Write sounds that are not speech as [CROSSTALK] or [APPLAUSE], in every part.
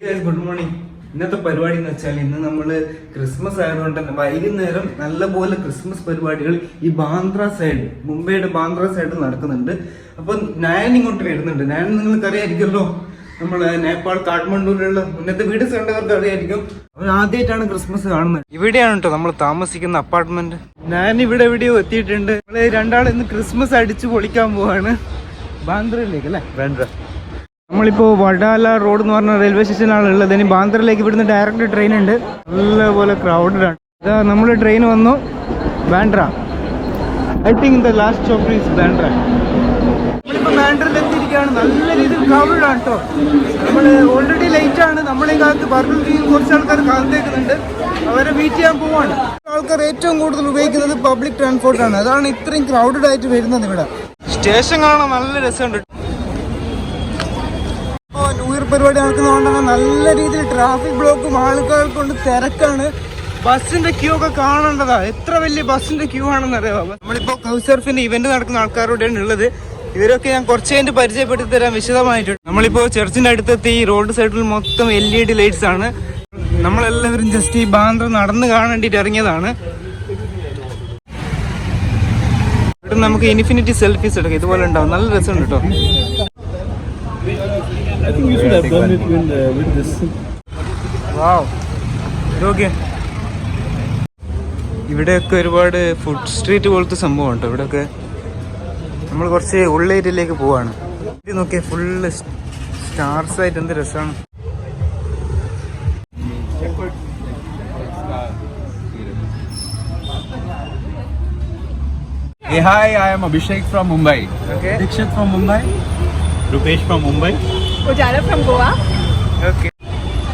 Good morning ഇന്നത്തെ പരിപാടി എന്ന് വെച്ചാൽ ഇന്ന് നമ്മൾ ക്രിസ്മസ് ആയതുകൊണ്ട് തന്നെ വൈകുന്നേരം നല്ലപോലെ ക്രിസ്മസ് പരിപാടികൾ ഈ ബാന്ദ്ര സൈഡ് മുംബൈയുടെ ബാന്ദ്ര സൈഡ് നടക്കുന്നുണ്ട്. അപ്പൊ ഞാൻ ഇങ്ങോട്ട് വരുന്നുണ്ട്. ഞാൻ നിങ്ങൾക്ക് അറിയായിരിക്കുമല്ലോ. നമ്മൾ നേപ്പാൾ കാഠ്മണ്ഡുവിലുള്ള മുന്നത്തെ വീട് കണ്ടവർക്ക് അറിയായിരിക്കും. അവർ ആദ്യമായിട്ടാണ് ക്രിസ്മസ് കാണുന്നത്. ഇവിടെയാണ് കേട്ടോ നമ്മൾ താമസിക്കുന്ന അപ്പാർട്ട്മെന്റ് ഞാൻ ഇവിടെ എവിടെയോ എത്തിയിട്ടുണ്ട്. നമ്മൾ രണ്ടാൾ ഇന്ന് ക്രിസ്മസ് അടിച്ചു പൊളിക്കാൻ പോവാണ്. ബാന്ദ്രയിലേക്ക് അല്ലേ? ബാന്ദ്ര നമ്മളിപ്പോ വഡാല റോഡ് എന്ന് പറഞ്ഞ റെയിൽവേ സ്റ്റേഷനാണ് ഉള്ളത്. ഇനി ബാന്ദ്രയിലേക്ക് ഇവിടുന്ന് ഡയറക്റ്റ് ട്രെയിൻ ഉണ്ട്. നല്ലപോലെ ക്രൗഡഡ് ആണ്. ഇതാ നമ്മൾ ട്രെയിൻ വന്നു. Bandra I think the last stop is Bandra നമ്മളിപ്പോൾ ബാൻഡ്രയിൽ എത്തിയിരിക്കുകയാണ്. നല്ല രീതിയിൽ ക്രൗഡഡ് ആണ് കേട്ടോ നമ്മൾ ഓൾറെഡി ലേറ്റ് ആണ്. നമ്മളെ കാലത്ത് ബർഗർ കുറച്ച് ആൾക്കാർ കാലത്തേക്കുന്നുണ്ട് അവരെ മീറ്റ് ചെയ്യാൻ പോവാണ്. ആൾക്കാർ ഏറ്റവും കൂടുതൽ ഉപയോഗിക്കുന്നത് പബ്ലിക് ട്രാൻസ്പോർട്ടാണ് അതാണ് ഇത്രയും ക്രൗഡഡ് ആയിട്ട് വരുന്നത് ഇവിടെ. സ്റ്റേഷൻ കാണാൻ നല്ല രസമുണ്ട്. പരിപാടി നടക്കുന്നതുകൊണ്ട് തന്നെ നല്ല രീതിയിൽ ട്രാഫിക് ബ്ലോക്കും ആളുകൾ കൊണ്ട് തിരക്കാണ്. ബസ്സിന്റെ ക്യൂ ഒക്കെ കാണേണ്ടതാ. എത്ര വലിയ ബസ്സിന്റെ ക്യൂ ആണെന്ന് അറിയാം നമ്മളിപ്പോ കൗസർഫിന്റെ ഇവന്റ് നടക്കുന്ന ആൾക്കാരോടെയാണ് ഉള്ളത്. ഇവരൊക്കെ ഞാൻ കുറച്ച് കഴിഞ്ഞ് പരിചയപ്പെടുത്തി തരാം വിശദമായിട്ട്. നമ്മളിപ്പോ ചർച്ചിന്റെ അടുത്തെത്തി ഈ റോഡ് സൈഡിൽ മൊത്തം എൽ ഇ ഡി ലൈറ്റ്സ് ആണ്. നമ്മളെല്ലാവരും ജസ്റ്റ് ഈ ബാന്ദ്ര നടന്ന് കാണേണ്ടിട്ട് ഇറങ്ങിയതാണ്. നമുക്ക് ഇൻഫിനിറ്റി സെൽഫീസ് എടുക്കാം. ഇതുപോലെ ഉണ്ടാവും. നല്ല രസമുണ്ട് കേട്ടോ I think you should have done it with, uh, with this. വാവ് ഇതൊക്കെ ഇവിടെയൊക്കെ ഒരുപാട് ഫുഡ് സ്ട്രീറ്റ് പോലത്തെ സംഭവം ഉണ്ട് ഇവിടെയൊക്കെ നമ്മൾ കുറച്ച് ഉള്ളേരിയയിലേക്ക് പോവാണ് ഇത് നോക്കിയാൽ ഫുള്ള് സ്റ്റാർസ് ആയിട്ട് എന്ത് രസമാണ് Hey, hi, I am Abhishek from Mumbai. Okay. Dikshit from Mumbai. Rupesh from Mumbai. Ujala from Goa. Okay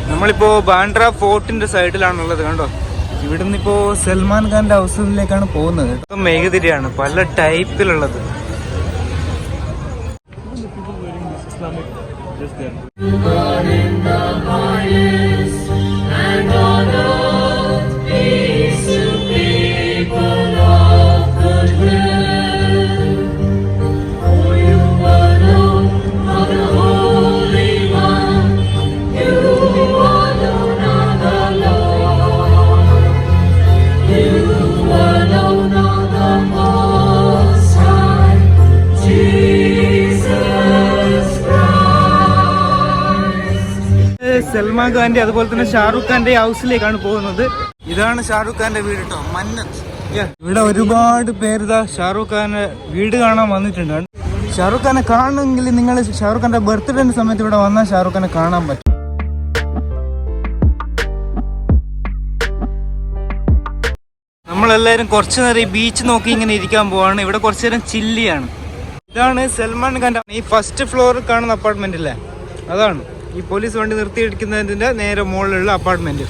നമ്മളിപ്പോ ബാൻഡ്ര ഫോർട്ടിന്റെ സൈഡിലാണുള്ളത് കണ്ടോ ഇവിടുന്ന് ഇപ്പോ സൽമാൻ ഖാന്റെ ഹൗസിലേക്കാണ് പോകുന്നത് ഇപ്പൊ മെഴുകുതിരിയാണ് പല ടൈപ്പിലുള്ളത് Just there. സൽമാൻ ഖാന്റെ അതുപോലെ തന്നെ ഷാറുഖ് ഖാന്റെ ഹൗസിലേക്കാണ് പോകുന്നത്. ഇതാണ് ഷാറുഖ് ഖാന്റെ വീട് കേട്ടോ മന്നത് ഇവിടെ ഒരുപാട് പേര് ഇതാ ഷാറുഖ് ഖാന്റെ വീട് കാണാൻ വന്നിട്ടുണ്ട്. ഷാറുഖ് ഖാനെ കാണണമെങ്കിൽ നിങ്ങൾ ഷാറുഖ് ഖാന്റെ ബർത്ത്ഡേന്റെ സമയത്ത് ഇവിടെ വന്നാൽ ഷാറുഖ് ഖാനെ കാണാൻ പറ്റും. നമ്മളെല്ലാവരും കുറച്ചു നേരം ഈ ബീച്ച് നോക്കി ഇങ്ങനെ ഇരിക്കാൻ പോവാണ്. ഇവിടെ കുറച്ചു നേരം ചില്ലിയാണ് ഇതാണ് സൽമാൻ ഖാന്റെ ഈ ഫസ്റ്റ് ഫ്ലോറിൽ കാണുന്ന അപ്പാർട്ട്മെന്റ് അല്ലേ അതാണ്. ഈ പോലീസ് വണ്ടി നിർത്തിയിടിക്കുന്നതിന്റെ നേരെ മുകളിലുള്ള അപ്പാർട്ട്മെന്റ്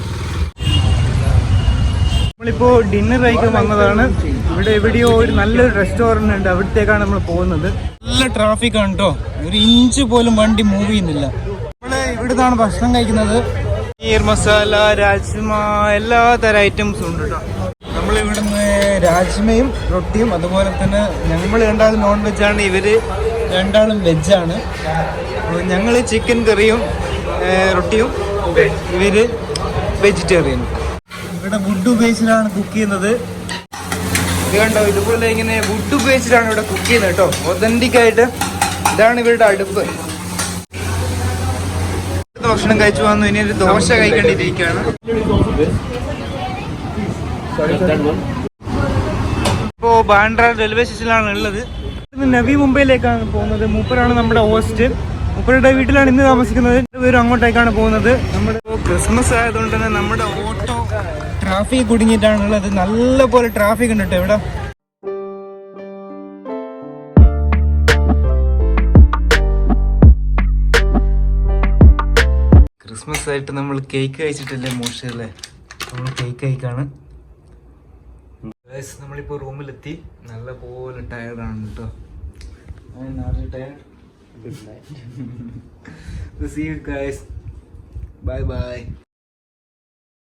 നമ്മളിപ്പോ ഡിന്നർ കഴിക്കാൻ വന്നതാണ്. ഇവിടെ എവിടെയോ ഒരു നല്ലൊരു റെസ്റ്റോറന്റ് ഉണ്ട്. അവിടത്തേക്കാണ് നമ്മൾ പോകുന്നത്. നല്ല ട്രാഫിക് ആണ് കേട്ടോ ഒരു ഇഞ്ച് പോലും വണ്ടി മൂവ് ചെയ്യുന്നില്ല. നമ്മൾ ഇവിടുന്നാണ് ഭക്ഷണം കഴിക്കുന്നത്. പനീർ മസാല രാജ്മ എല്ലാ തരം ഐറ്റംസും ഉണ്ട് കേട്ടോ നമ്മൾ ഇവിടുന്ന് രാജ്മയും റൊട്ടിയും അതുപോലെ തന്നെ ഞങ്ങൾ രണ്ടാളും നോൺ വെജ് ആണ്. ഇവർ രണ്ടാളും വെജാണ് ഞങ്ങൾ ചിക്കൻ കറിയും റൊട്ടിയും ഇവർ വെജിറ്റേറിയനും ഇവിടെ വുഡ് ഉപയോഗിച്ചിട്ടാണ് കുക്ക് ചെയ്യുന്നത്. ഇത് കണ്ടോ ഇതുപോലെ ഇങ്ങനെ വുഡ് ഉപയോഗിച്ചിട്ടാണ് ഇവിടെ കുക്ക് ചെയ്യുന്നത് കേട്ടോ. ഒതന്റിക് ആയിട്ട് ഇതാണ് ഇവരുടെ അടുപ്പ്. ഭക്ഷണം കഴിച്ചു വന്നു ഇനി ഒരു ദോശ കഴിക്കേണ്ടിയിരിക്കുകയാണ് ഇപ്പോ ബാൻഡ്ര റെയിൽവേ സ്റ്റേഷനിലാണ് ഉള്ളത്. നവി മുംബൈയിലേക്കാണ് പോകുന്നത്. മൂപ്പരാണ് നമ്മുടെ ഹോസ്റ്റ് മൂപ്പരുടെ വീട്ടിലാണ് ഇന്ന് താമസിക്കുന്നത്. പേരും അങ്ങോട്ടേക്കാണ് പോകുന്നത്. നമ്മുടെ ക്രിസ്മസ് ആയതുകൊണ്ട് തന്നെ നമ്മുടെ ഓട്ടോ ട്രാഫിക് കുടുങ്ങിയിട്ടാണുള്ളത്. നല്ല പോലെ ട്രാഫിക് ഉണ്ട് കേട്ടോ ഇവിടെ. ക്രിസ്മസ് ആയിട്ട് നമ്മൾ കേക്ക് കഴിച്ചിട്ടില്ലേ മോശമല്ലേ നമ്മൾ കേക്ക് കഴിക്കാണ്. നമ്മളിപ്പോ റൂമിലെത്തി നല്ല പോലെ ടയർഡാണ് കേട്ടോ. Tired [LAUGHS] See you guys. Bye bye.